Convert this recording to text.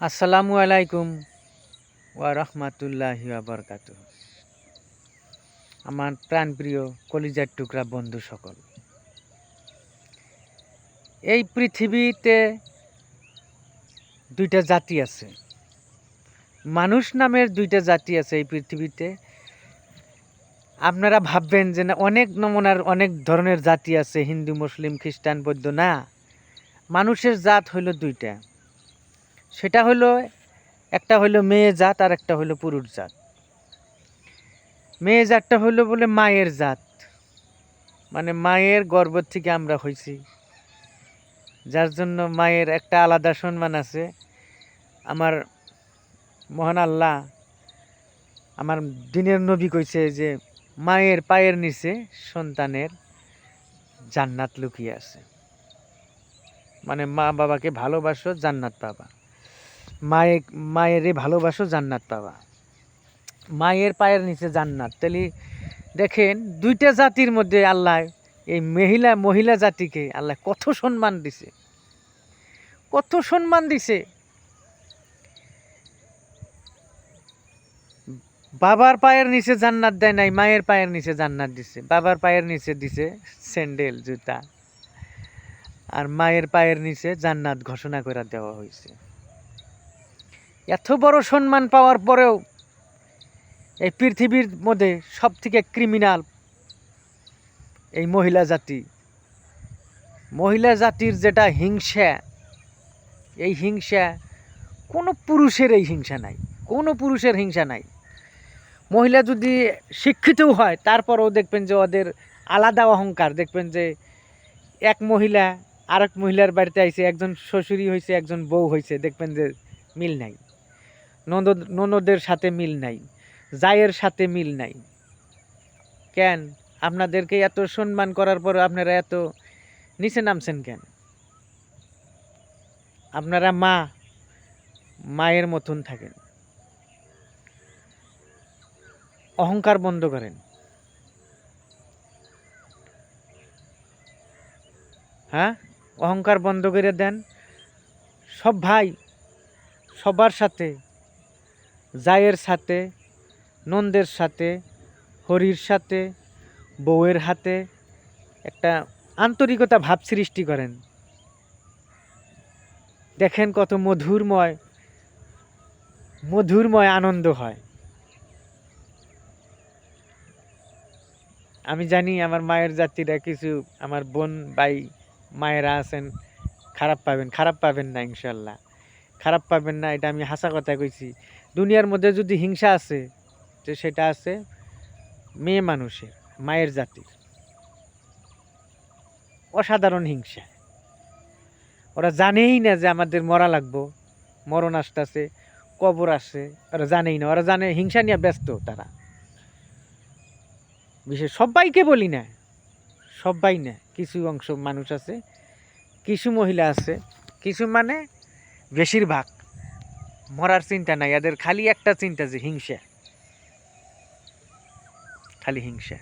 আসসালামু আলাইকুম ওয়া রহমাতুল্লাহি ওয়া বারাকাতু আমার প্রাণপ্রিয় কলিজার টুকরা বন্ধু সকল, এই পৃথিবীতে দুইটা জাতি আছে, মানুষ নামের দুইটা জাতি আছে এই পৃথিবীতে। আপনারা ভাববেন যে না, অনেক নমুনার অনেক ধরনের জাতি আছে, হিন্দু, মুসলিম, খ্রিস্টান, বৌদ্ধ, না। মানুষের জাত হইল দুইটা। সেটা হলো, একটা হলো মেয়ে জাত আর একটা হলো পুরুষ জাত। মেয়ে জাতটা হলো বলে মায়ের জাত। মানে মায়ের গর্ভ থেকে আমরা হয়েছি। যার জন্য মায়ের একটা আলাদা সম্মান আছে। আমার মহান আল্লাহ আমার দিনের নবী কইছে যে, মায়ের পায়ের নিচে সন্তানের জান্নাত লুকিয়ে আছে। মানে মা বাবাকে ভালোবাসো, জান্নাত পাবা। মায়ে, মায়েরে ভালোবাসো জান্নাত পাবা। মায়ের পায়ের নিচে জান্নাত। তাহলে দেখেন, দুইটা জাতির মধ্যে আল্লাহ এই মহিলা মহিলা জাতিকে আল্লাহ কত সম্মান দিছে। কত সম্মান দিছে। বাবার পায়ের নিচে জান্নাত দেয় নাই, মায়ের পায়ের নিচে জান্নাত দিছে। বাবার পায়ের নিচে দিছে স্যান্ডেল, জুতা। আর মায়ের পায়ের নিচে জান্নাত ঘোষণা করে দেওয়া হয়েছে। এত বড় সম্মান পাওয়ার পরেও এই পৃথিবীর মধ্যে সব থেকে ক্রিমিনাল এই মহিলা জাতি। মহিলা জাতির যেটা হিংসা, এই হিংসা কোনো পুরুষের এই হিংসা নাই, কোনো পুরুষের হিংসা নাই। মহিলা যদি শিক্ষিতও হয়, তারপরেও দেখবেন যে ওদের আলাদা অহংকার। দেখবেন যে এক মহিলা আরেক মহিলার বাড়িতে আইছে একজন শ্বশুরি হয়েছে একজন বউ হয়েছে দেখবেন যে মিল নাই। ননদ, ননদের সাথে মিল নাই, জায়ের সাথে মিল নাই। কেন? আপনাদেরকে এত সম্মান করার পর আপনারা এত নিচে নামছেন কেন? আপনারা মা, মায়ের মতন থাকেন। অহংকার বন্ধ করেন। হ্যাঁ? অহংকার বন্ধ করে দেন। সব ভাই, সবার সাথে জায়ের সাথে, নন্দের সাথে, হরির সাথে, বউয়ের হাতে একটা আন্তরিকতা ভাব সৃষ্টি করেন। দেখেন কত মধুরময় মধুরময় আনন্দ হয়। আমি জানি আমার মায়ের জাতিরা কিছু, আমার বোন, ভাই, মায়েরা আছেন, খারাপ পাবেন খারাপ পাবেন না, ইনশাল্লাহ। খারাপ পাবেন না, এটা আমি হাসা কথা কইছি। দুনিয়ার মধ্যে যদি হিংসা আছে তো সেটা আছে মেয়ে মানুষের, মায়ের জাতির। অসাধারণ হিংসা। ওরা জানেই না যে আমাদের মরা লাগবো, মরণ আসতেছে, কবর আসে, ওরা জানেই না। ওরা জানে হিংসা নিয়ে ব্যস্ত তারা। বিশেষ সবাইকে বলি না, সবাই না। কিছু অংশ মানুষ আছে, কিছু মহিলা আছে। কিছু মানে বেশিরভাগ মরার চিন্তা নাই এদের খালি একটা চিন্তা যে হিংসা। খালি হিংসা।